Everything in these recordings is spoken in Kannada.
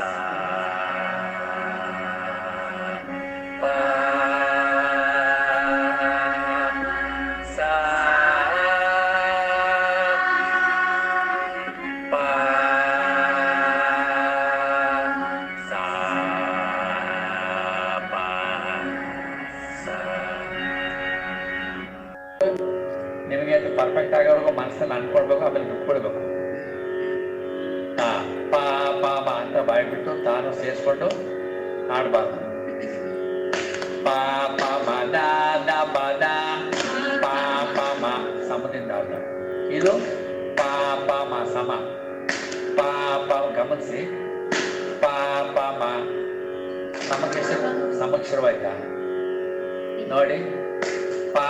Santa. ತಾನು ಸೇರಿಸ್ಕೊಂಡು ಪಾ ಮ ದ ದ ಪ ದ ಸಮದಿಂದ ಆಗ ಇದು ಪಾ ಪಾ ಮ ಸಮ. ಪಾ ಪಾ ಗಮನಿಸಿ. ಪಾ ಪಾ ಮ ಸಮಕ್ಷ ಸಮಕ್ಷರವಾಯ್ತಾ? ನೋಡಿ. ಪಾ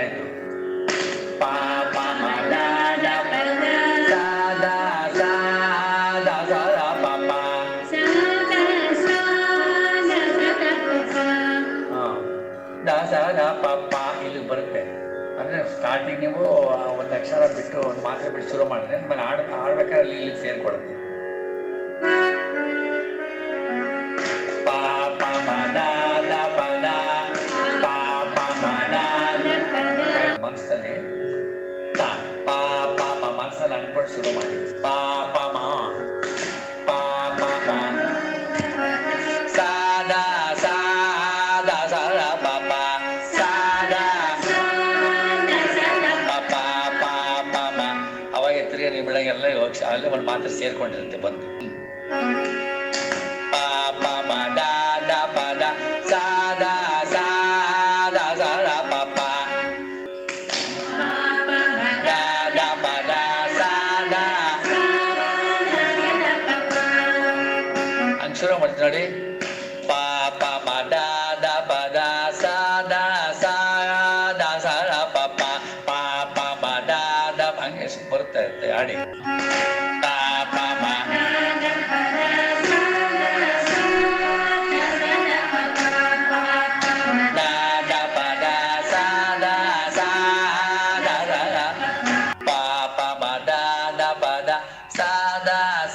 ಆಯ್ತು ಇಲ್ಲಿ ಬರುತ್ತೆ. ಅಂದ್ರೆ ಸ್ಟಾರ್ಟಿಂಗ್ ನೀವು ಒಂದು ಅಕ್ಷರ ಬಿಟ್ಟು ಒಂದು ಮಾತ್ರೆ ಬಿಟ್ಟು ಶುರು ಮಾಡಿದ್ರೆ ಆಮೇಲೆ ಆಡ್ ಆಡ್ಬೇಕಾದ್ರೆ ಅಲ್ಲಿ ಇಲ್ಲಿ ಸೇರ್ಕೊಡುತ್ತೆ. ಶುರು ಮಾಡಿ ಪಾ ಪ ಮಾ ಪಾ ಪ ಮ ಸಾ ದ ಸಾ ದ ಸ ರ ಪ ಪ ಸಾ ದ ಪ ಪ ಪ ಪ ಅವಾಗ ತಿರುಗಿ ನೀವು ಒಂದು ಮಾತ್ರ ಸೇರ್ಕೊಂಡಿರುತ್ತೆ ಬಂದು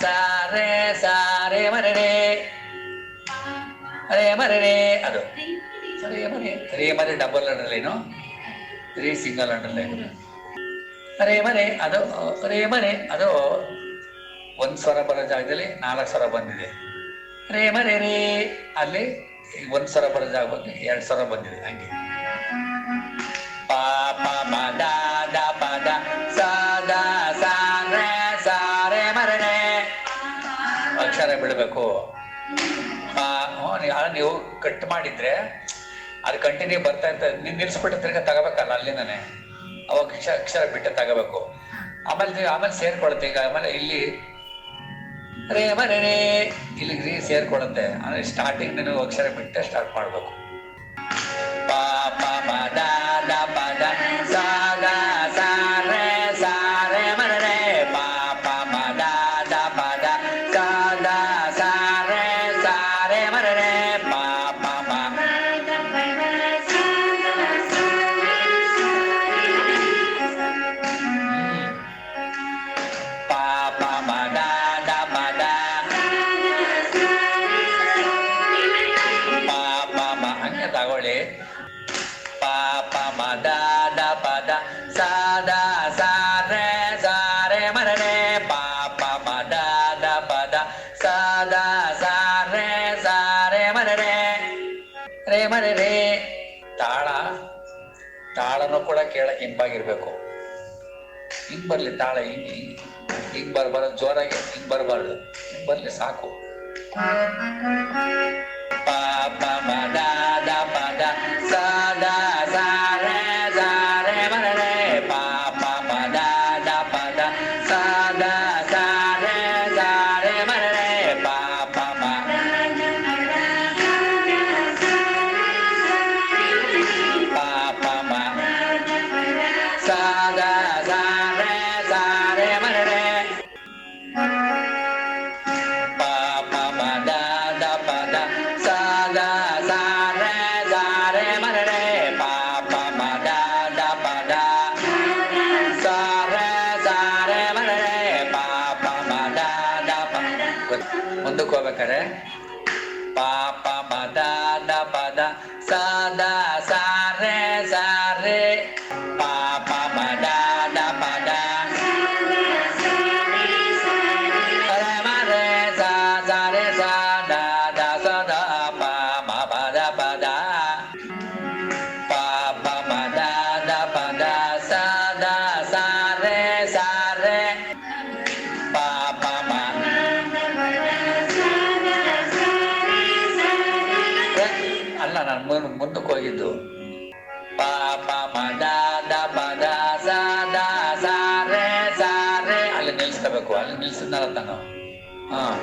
ಸಾ ರೇ ಸಾ ರೇ ಮರೆ ರೇ ರೇ ಮರೆ ರೇ ಅದು ರೇ ಮರೆ ರೇ ಮರೆ ಡಬಲ್ ಅಂಡರ್ಲೈನು ರೇ ಸಿಂಗಲ್ ಅಂಡರ್ಲೈನ್ ರೇ ಮರೆ ಅದು ರೇಮನೆ ಅದು ಒಂದು ಸ್ವರ ಬರೋ ಜಾಗದಲ್ಲಿ ನಾಲ್ಕು ಸ್ವರ ಬಂದಿದೆ. ರೇ ಮನೆ ರೇ, ಅಲ್ಲಿ ಒಂದು ಸ್ವರ ಬರೋ ಜಾಗ ಬಂದು ಎರಡು ಸ್ವರ ಬಂದಿದೆ, ಹಂಗೆ. ದ ದ ರೇ ಅಕ್ಷರ ಬಿಡಬೇಕು. ನೀವು ಕಟ್ ಮಾಡಿದ್ರೆ ಅದು ಕಂಟಿನ್ಯೂ ಬರ್ತಾ ಇರ್ತದೆ. ನೀವು ನಿಲ್ಸ್ಬಿಟ್ಟು ತಿರ್ಗಾ ತಗೋಬೇಕಲ್ಲ ಅಲ್ಲಿಂದನೇ. ಅವಾಗ ಅಕ್ಷರ ಅಕ್ಷರ ಬಿಟ್ಟು ತಗೋಬೇಕು. ಆಮೇಲೆ ಆಮೇಲೆ ಸೇರ್ಕೊಳುತ್ತೆ, ಈಗ ಆಮೇಲೆ ಇಲ್ಲಿ ರೇ ಮನೆ ಇಲ್ಲಿ ರೀ ಅಂದ್ರೆ ಸ್ಟಾರ್ಟಿಂಗ್ ನೀವು ಅಕ್ಷರ ಬಿಟ್ಟೆ ಸ್ಟಾರ್ಟ್ ಮಾಡ್ಬೇಕು. ರೇ ಸಾರೆ ರೇ ತಾಳ. ತಾಳನು ಕೂಡ ಕೇಳಕ್ ಇಂಪಾಗಿರ್ಬೇಕು. ಹಿಂಗ್ ಬರ್ಲಿ ತಾಳ, ಹಿಂಗ್ ಹಿಂಗ್ ಬರ್ಬಾರ್ದು, ಜೋರಾಗಿ ಹಿಂಗ್ ಬರ್ಬಾರ್ದು. ಹಿಂಗ್ ಬರ್ಲಿ ಸಾಕು. ಪಾಪ ಮುಂದಕ್ಕೆ ಹೋಗ್ಬೇಕಾರೆ ಪಾಪ ಪದ ದ ಪದ ಸದಾ ಸಾ 代表馆，你是哪个蛋糕？啊？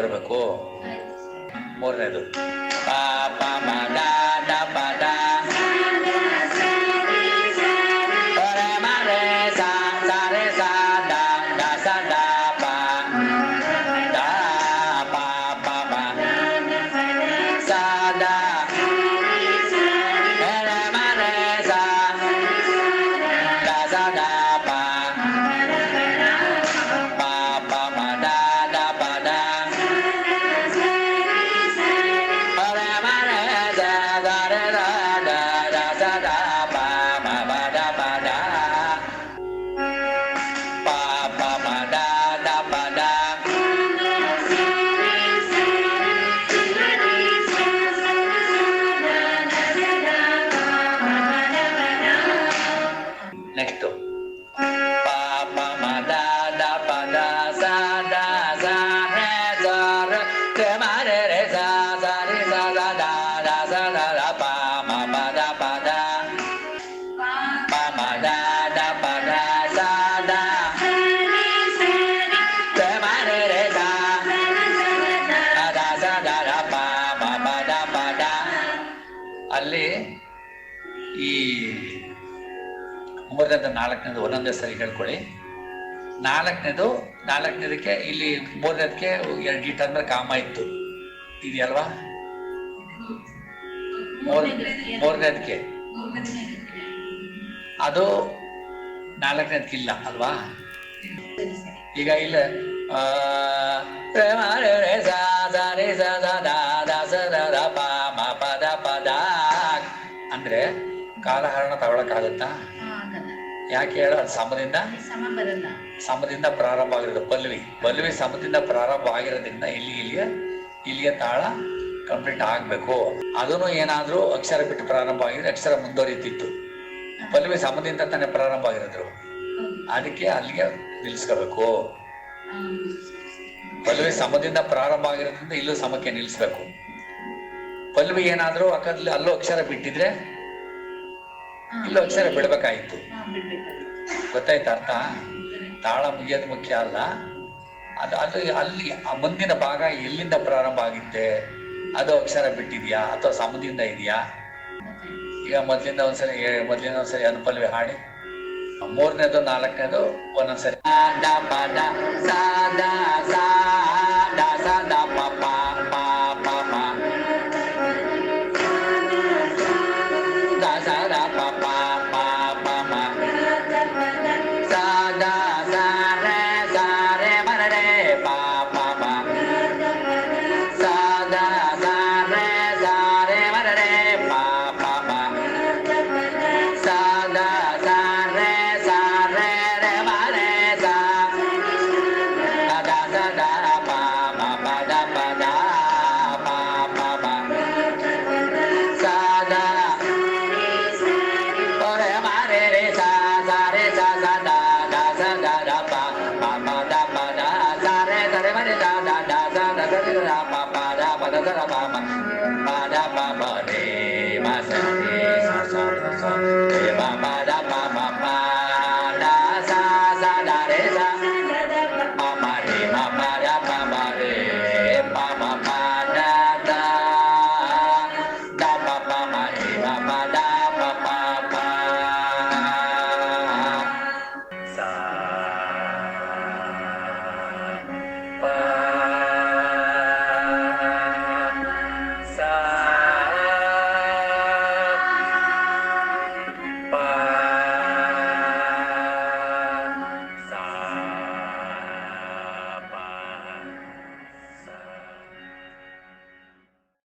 ಬರಬೇಕು. ಮೂರನೇದು. ಮೂರನೇದ ನಾಲ್ಕನೇದು ಒಂದೊಂದೇ ಸರಿ ಹೇಳ್ಕೊಳ್ಳಿ. ನಾಲ್ಕನೇದು, ನಾಲ್ಕನೇದಕ್ಕೆ ಇಲ್ಲಿ ಮೂರನೇದಕ್ಕೆ ಎರಡು ಲೀಟರ್ ಅಂದ್ರೆ ಕಾಮ ಇತ್ತು. ಇದೆಯಲ್ವಾ? ಮೂರನೇದಕ್ಕೆ. ಅದು ನಾಲ್ಕನೇದಕ್ಕೆ ಇಲ್ಲ ಅಲ್ವಾ? ಈಗ ಇಲ್ಲ ಅಂದ್ರೆ ಕಾಲಹರಣ ತಗೊಳಕ್ಕಾಗತ್ತಾ? ಯಾಕೆ ಹೇಳ ಸಮದಿಂದ? ಸಮದಿಂದ ಪ್ರಾರಂಭ ಆಗಿರೋದು ಪಲ್ಲವಿ ಪಲ್ಲವಿ ಸಮದಿಂದ ಪ್ರಾರಂಭ ಆಗಿರೋದ್ರಿಂದ ಇಲ್ಲಿ ಇಲ್ಲಿಯ ಇಲ್ಲಿಯ ತಾಳ ಕಂಪ್ಲೀಟ್ ಆಗ್ಬೇಕು. ಅದನ್ನು ಏನಾದ್ರೂ ಅಕ್ಷರ ಬಿಟ್ಟು ಪ್ರಾರಂಭ ಆಗಿದ್ರೆ ಅಕ್ಷರ ಮುಂದುವರಿಯುತ್ತಿತ್ತು ಪಲ್ಲವಿ ಸಮದಿಂದ ತಾನೆ ಪ್ರಾರಂಭ ಆಗಿರೋದ್ರು. ಅದಕ್ಕೆ ಅಲ್ಲಿಗೆ ನಿಲ್ಸ್ಕೋಬೇಕು. ಪಲ್ಲವಿ ಸಮದಿಂದ ಪ್ರಾರಂಭ ಆಗಿರೋದ್ರಿಂದ ಇಲ್ಲೂ ಸಮಕ್ಕೆ ನಿಲ್ಸ್ಬೇಕು. ಪಲ್ಲವಿ ಏನಾದ್ರೂ ಅಕ್ಕದಲ್ಲಿ ಅಲ್ಲೂ ಅಕ್ಷರ ಬಿಟ್ಟಿದ್ರೆ ಇಲ್ಲೊಂದ್ಸಲ ಅಕ್ಷರ ಬಿಡ್ಬೇಕಾಯ್ತು. ಗೊತ್ತಾಯ್ತಾ ಅರ್ಥ? ತಾಳ ಮುಗಿಯೋದು ಮುಖ್ಯ ಅಲ್ಲ. ಅದು ಅದು ಅಲ್ಲಿ, ಆ ಮುಂದಿನ ಭಾಗ ಎಲ್ಲಿಂದ ಪ್ರಾರಂಭ ಆಗಿತ್ತೆ? ಅದು ಅಕ್ಷರ ಬಿಟ್ಟಿದ್ಯಾ? ಅಥವಾ ಸಮದಿಂದ ಇದೆಯಾ? ಈಗ ಮೊದ್ಲಿಂದ ಒಂದ್ಸರಿ ಮೊದ್ಲಿಂದ ಒಂದ್ಸರಿ ಅನುಪಲ್ವಿ ಹಾಡಿ. ಮೂರನೇದು, ನಾಲ್ಕನೇದು, ಒಂದೊಂದ್ಸರಿ.